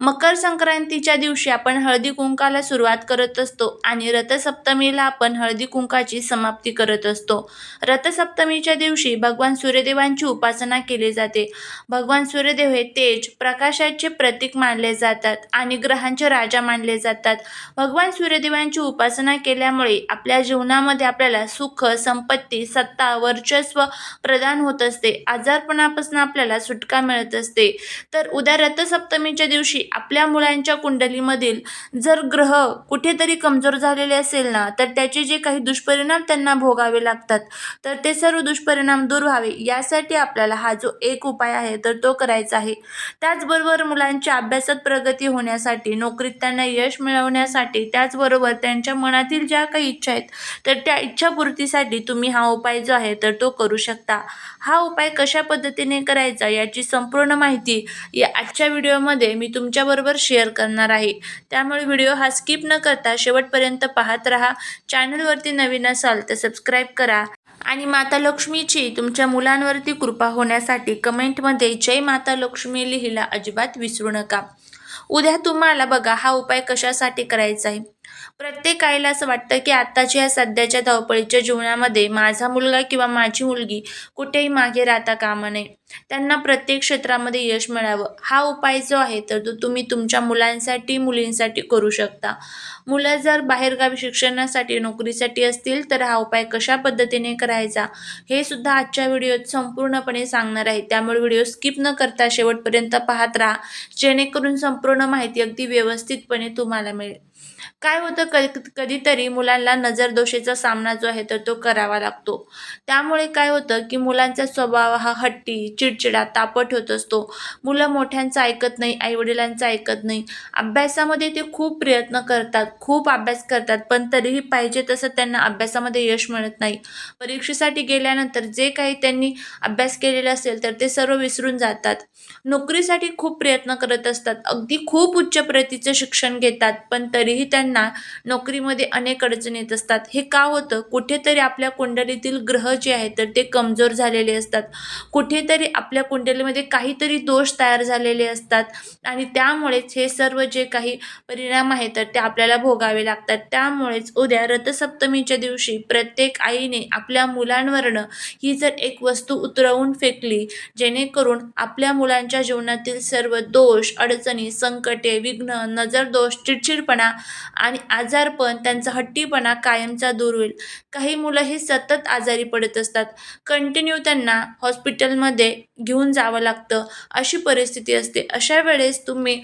मकर संक्रांतीच्या दिवशी आपण हळदी कुंकाला सुरुवात करत असतो आणि रथसप्तमीला आपण हळदी कुंकाची समाप्ती करत असतो. रथसप्तमीच्या दिवशी भगवान सूर्यदेवांची उपासना केली जाते. भगवान सूर्यदेव हे तेज प्रकाशाचे प्रतीक मानले जातात आणि ग्रहांचे राजा मानले जातात. भगवान सूर्यदेवांची उपासना केल्यामुळे आपल्या जीवनामध्ये आपल्याला सुख संपत्ती सत्ता वर्चस्व प्रदान होत असते. आजारपणापासून आपल्याला सुटका मिळत असते. तर उद्या रथसप्तमीच्या दिवशी आपल्या मुलांच्या कुंडलीमधील जर ग्रह कुठेतरी कमजोर झालेले असेल ना तर त्याचे जे काही दुष्परिणाम त्यांना भोगावे लागतात. तर ते सर्व दुष्परिणाम दूर व्हावे यासाठी आपल्याला हा जो एक उपाय आहे तर तो करायचा आहे. त्याचबरोबर मुलांच्या अभ्यासात प्रगती होण्यासाठी नोकरीत त्यांना यश मिळवण्यासाठी त्याचबरोबर त्यांच्या मनातील ज्या काही इच्छा आहेत तर त्या इच्छापूर्तीसाठी तुम्ही हा उपाय जो आहे तर तो करू शकता. हा उपाय कशा पद्धतीने करायचा याची संपूर्ण माहिती या आजच्या व्हिडिओमध्ये मी तुमच्या तुमच्याबरोबर शेअर करणार आहे. त्यामुळे व्हिडिओ हा स्किप न करता शेवटपर्यंत पाहत राहा. चॅनलवरती नवीन असाल तर सबस्क्राईब करा. आणि माता लक्ष्मीची तुमच्या मुलांवरती कृपा होण्यासाठी कमेंटमध्ये जय माता लक्ष्मी लिहिला अजिबात विसरू नका. उद्या तुम्हाला बघा हा उपाय कशासाठी करायचा आहे. प्रत्येक आईला असं वाटतं की आत्ताच्या या सध्याच्या धावपळीच्या जीवनामध्ये माझा मुलगा किंवा माझी मुलगी कुठेही मागे राहता कामा नये. त्यांना प्रत्येक क्षेत्रामध्ये यश मिळावं. हा उपाय जो आहे तर तो तुम्ही तुमच्या मुलांसाठी मुलींसाठी करू शकता. मुलं जर बाहेरगावी शिक्षणासाठी नोकरीसाठी असतील तर हा उपाय कशा पद्धतीने करायचा हे सुद्धा आजच्या व्हिडिओत संपूर्णपणे सांगणार आहे. त्यामुळे व्हिडिओ स्किप न करता शेवटपर्यंत पाहत राहा जेणेकरून संपूर्ण माहिती अगदी व्यवस्थितपणे तुम्हाला मिळेल. काय होतं कधी कधीतरी मुलांना नजरदोषेचा सामना जो आहे तर तो करावा लागतो. त्यामुळे काय होतं की मुलांचा स्वभाव हा हट्टी चिडचिडा तापट होत असतो. मुलं मोठ्यांचं ऐकत नाही आईवडिलांचं ऐकत नाही. अभ्यासामध्ये ते खूप प्रयत्न करतात खूप अभ्यास करतात पण तरीही पाहिजे तसं त्यांना अभ्यासामध्ये यश मिळत नाही. परीक्षेसाठी गेल्यानंतर जे काही त्यांनी अभ्यास केलेला असेल तर ते सर्व विसरून जातात. नोकरीसाठी खूप प्रयत्न करत असतात. अगदी खूप उच्च प्रतीचं शिक्षण घेतात पण तरीही त्यांना नोकरीमध्ये अनेक अडचणी येत असतात. हे का होतं? कुठेतरी आपल्या कुंडलीतील ग्रह जे आहेत तर ते कमजोर झालेले असतात. कुठेतरी आपल्या कुंडलीमध्ये काहीतरी दोष तयार झालेले असतात. आणि त्यामुळेच हे सर्व जे काही परिणाम आहेत तर ते आपल्याला भोगावे लागतात. त्यामुळेच उद्या रथसप्तमीच्या दिवशी प्रत्येक आईने आपल्या मुलांवरनं ही जर एक वस्तू उतरवून फेकली जेणेकरून आपल्या मुलांच्या जीवनातील सर्व दोष अडचणी संकटे विघ्न नजर दोष चिडचिडपणा आणि आजारपण त्यांचा हट्टीपणा कायमचा दूर होईल. काही मुलं हे सतत आजारी पडत असतात. कंटिन्यू त्यांना हॉस्पिटलमध्ये घेऊन जावं लागतं. अशी परिस्थिती असते. अशा वेळेस तुम्ही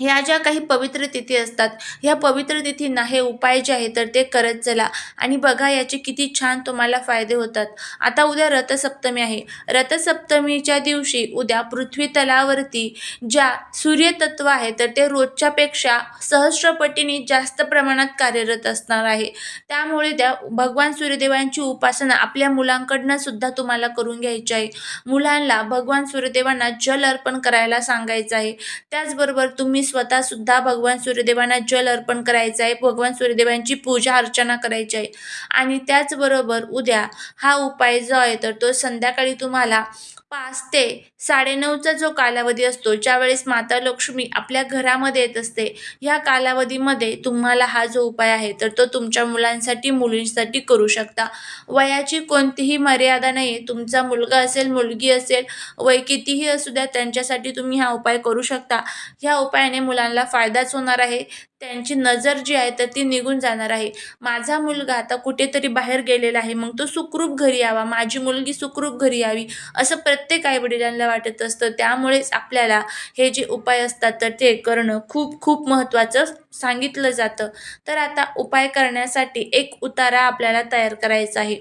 ह्या ज्या काही पवित्र तिथी असतात ह्या पवित्र तिथींना हे उपाय जे आहे तर ते करत चला. आणि बघा याचे किती छान तुम्हाला फायदे होतात. आता उद्या रथसप्तमी आहे. रथसप्तमीच्या दिवशी उद्या पृथ्वी तलावरती ज्या सूर्यतत्व आहे तर ते रोजच्यापेक्षा सहस्रपटीने जास्त प्रमाणात कार्यरत असणार आहे. त्यामुळे त्या भगवान सूर्यदेवांची उपासना आपल्या मुलांकडनं सुद्धा तुम्हाला करून घ्यायची आहे. मुलांना भगवान सूर्यदेवांना जल अर्पण करायला सांगायचं आहे. त्याचबरोबर तुम्ही स्वतः सुद्धा भगवान सूर्यदेवांना जल अर्पण करायचं आहे भगवान सूर्यदेवांची पूजा अर्चना करायची आहे. आणि त्याचबरोबर उद्या हा उपाय जो आहे तर तो संध्याकाळी तुम्हाला पाच ते साडेनऊचा जो कालावधी असतो ज्यावेळेस माता लक्ष्मी आपल्या घरामध्ये येत असते ह्या कालावधीमध्ये तुम्हाला हा जो उपाय आहे तर तो तुमच्या मुलांसाठी मुलींसाठी करू शकता. वयाची कोणतीही मर्यादा नाही आहे तुमचा मुलगा असेल मुलगी असेल वय कितीही असू द्या त्यांच्यासाठी तुम्ही हा उपाय करू शकता. ह्या उपायाने मुलांना फायदाच होणार आहे. त्यांची नजर जी आहे तर ती निघून जाणार आहे. माझा मुलगा आता कुठेतरी बाहेर गेलेला आहे. मग तो सुखरूप घरी यावा. माझी मुलगी सुखरूप घरी यावी असं प्रत्येक आईवडिलांना वाटत असतं. त्यामुळेच आपल्याला हे जे उपाय असतात तर ते करणं खूप खूप महत्त्वाचं सांगितलं जातं. तर आता उपाय करण्यासाठी एक उतारा आपल्याला तयार करायचा आहे.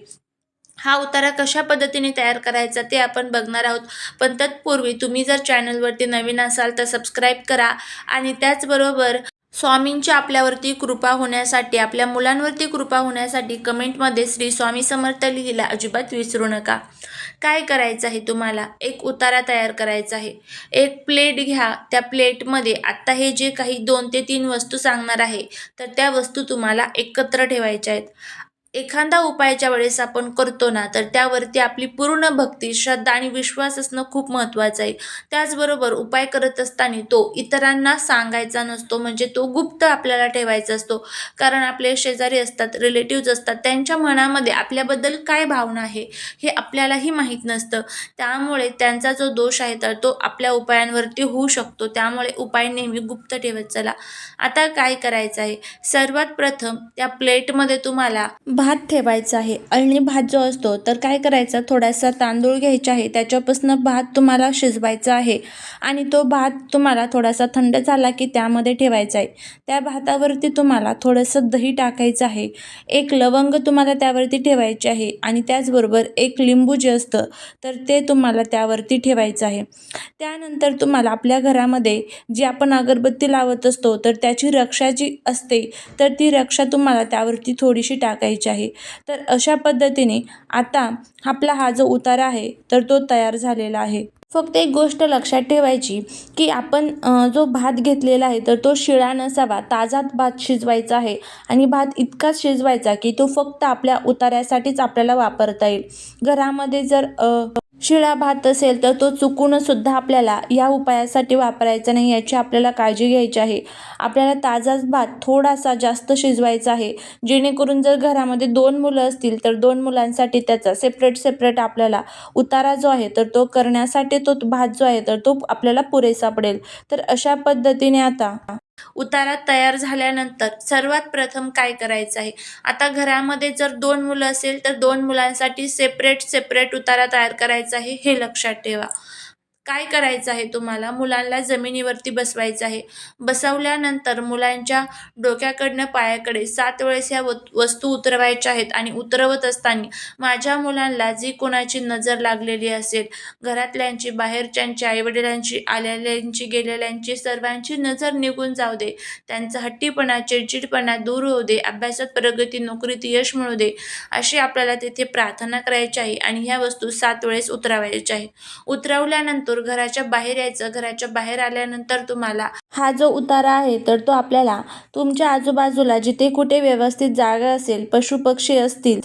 हा उतारा कशा पद्धतीने तयार करायचा ते आपण बघणार आहोत. पण तत्पूर्वी तुम्ही जर चॅनलवरती नवीन असाल तर सबस्क्राईब करा. आणि त्याचबरोबर स्वामींची आपल्यावरती कृपा होण्यासाठी आपल्या मुलांवरती कृपा होण्यासाठी कमेंटमध्ये श्री स्वामी समर्थ लिहिला. अजिबात विसरू नका. काय करायचं आहे तुम्हाला? एक उतारा तयार करायचा आहे. एक प्लेट घ्या. त्या प्लेटमध्ये आत्ता हे जे काही दोन ते तीन वस्तू सांगणार आहे तर त्या वस्तू तुम्हाला एकत्र ठेवायच्या आहेत. एखादा उपायाच्या वेळेस आपण करतो ना तर त्यावरती आपली पूर्ण भक्ती श्रद्धा आणि विश्वास असणं खूप महत्त्वाचं आहे. त्याचबरोबर उपाय करत असताना तो इतरांना सांगायचा नसतो म्हणजे तो गुप्त आपल्याला ठेवायचा असतो. कारण आपले शेजारी असतात रिलेटिव्ज असतात त्यांच्या मनामध्ये आपल्याबद्दल काय भावना आहे हे आपल्यालाही माहीत नसतं. त्यामुळे त्यांचा जो दोष आहे तर तो आपल्या उपायांवरती होऊ शकतो. त्यामुळे उपाय नेहमी गुप्त ठेवत चला. आता काय करायचं आहे? सर्वात प्रथम त्या प्लेटमध्ये तुम्हाला भात ठेवायचा आहे. अळणी भात जो असतो तर काय करायचा? थोडासा तांदूळ घ्यायचा आहे. त्याच्यापासून भात तुम्हाला शिजवायचा आहे. आणि तो भात तुम्हाला थोडासा थंड झाला की त्यामध्ये ठेवायचा आहे. त्या भातावरती तुम्हाला थोडंसं दही टाकायचं आहे. एक लवंग तुम्हाला त्यावरती ठेवायचे आहे. आणि त्याचबरोबर एक लिंबू जे असतं तर ते तुम्हाला त्यावरती ठेवायचं आहे. त्यानंतर तुम्हाला आपल्या घरामध्ये जी आपण अगरबत्ती लावत असतो तर त्याची रक्षा जी असते तर ती रक्षा तुम्हाला त्यावरती थोडीशी टाकायची आहे. तर अशा पद्धतीने आता आपला हा जो उतारा आहे तर तो तयार झालेला आहे. फक्त एक गोष्ट लक्षात ठेवायची की आपण जो भात घेतलेला आहे तर तो शिळा नसावा ताजात भात शिजवायचा आहे. आणि भात इतकाच शिजवायचा की तो फक्त आपल्या उतार्यासाठीच आपल्याला वापरता येईल. घरामध्ये जर शिळा भात असेल तर तो चुकून सुद्धा आपल्याला या उपायासाठी वापरायचा नाही याची आपल्याला काळजी घ्यायची आहे. आपल्याला ताजाच भात थोडासा जास्त शिजवायचा आहे. जेणेकरून जर घरामध्ये दोन मुलं असतील तर दोन मुलांसाठी त्याचा सेपरेट सेपरेट आपल्याला उतारा जो आहे तर तो करण्यासाठी तो भात जो आहे तर तो आपल्याला पुरेसा पडेल. तर अशा पद्धतीने आता उतारा तयार झाल्यानंतर सर्वात प्रथम काय करायचं आहे? आता घरामध्ये जर दोन मुलं असेल तर दोन मुलांसाठी सेपरेट सेपरेट उतारा तयार करायचा आहे हे लक्षात ठेवा. काय करायचं आहे तुम्हाला? मुलांना जमिनीवरती बसवायचं आहे. बसवल्यानंतर मुलांच्या डोक्याकडनं पायाकडे सात वेळेस ह्या वस्तू उतरवायच्या आहेत आणि उतरवत असताना माझ्या मुलांना जी कोणाची नजर लागलेली असेल घरातल्यांची बाहेरच्यांची आईवडिलांची आलेल्यांची गेलेल्यांची सर्वांची नजर निघून जाऊ दे. त्यांचा हट्टीपणा चिडचिडपणा दूर होऊ दे. अभ्यासात प्रगती नोकरीत यश मिळू दे. अशी आपल्याला तिथे प्रार्थना करायची आहे आणि ह्या वस्तू सात वेळेस उतरवायच्या आहे उतरवल्यानंतर घराच्या बाहेर यायचं. घराच्या बाहेर आल्यानंतर तुम्हाला हा जो उतारा आहे तर तो आपल्याला तुमच्या आजूबाजूला जिथे कुठे व्यवस्थित जागा असेल पशुपक्षी असतील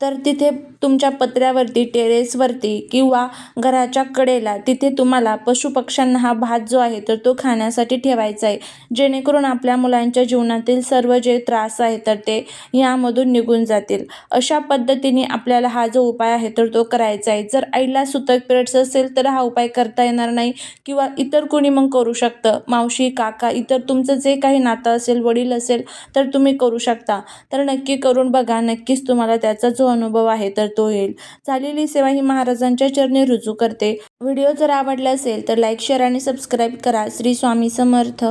तर तिथे तुमच्या पत्र्यावरती टेरेसवरती किंवा घराच्या कडेला तिथे तुम्हाला पशुपक्ष्यांना हा भात जो आहे तर तो खाण्यासाठी ठेवायचा आहे. जेणेकरून आपल्या मुलांच्या जीवनातील सर्व जे त्रास आहे तर ते यामधून निघून जातील. अशा पद्धतीने आपल्याला हा जो उपाय आहे तर तो करायचा आहे. जर आईला सुतक पिरियड्स असेल तर हा उपाय करता येणार नाही किंवा इतर कोणी मग करू शकतं. मावशी काका इतर तुमचं जे काही नातं असेल वडील असेल तर तुम्ही करू शकता. तर नक्की करून बघा. नक्कीच तुम्हाला त्याचा जो जो अनुभव आहे तर तो येईल. झालेली सेवा ही महाराजांच्या चरणी रुजू करते. व्हिडिओ जर आवडला असेल तर लाईक शेअर आणि सबस्क्राईब करा. श्री स्वामी समर्थ.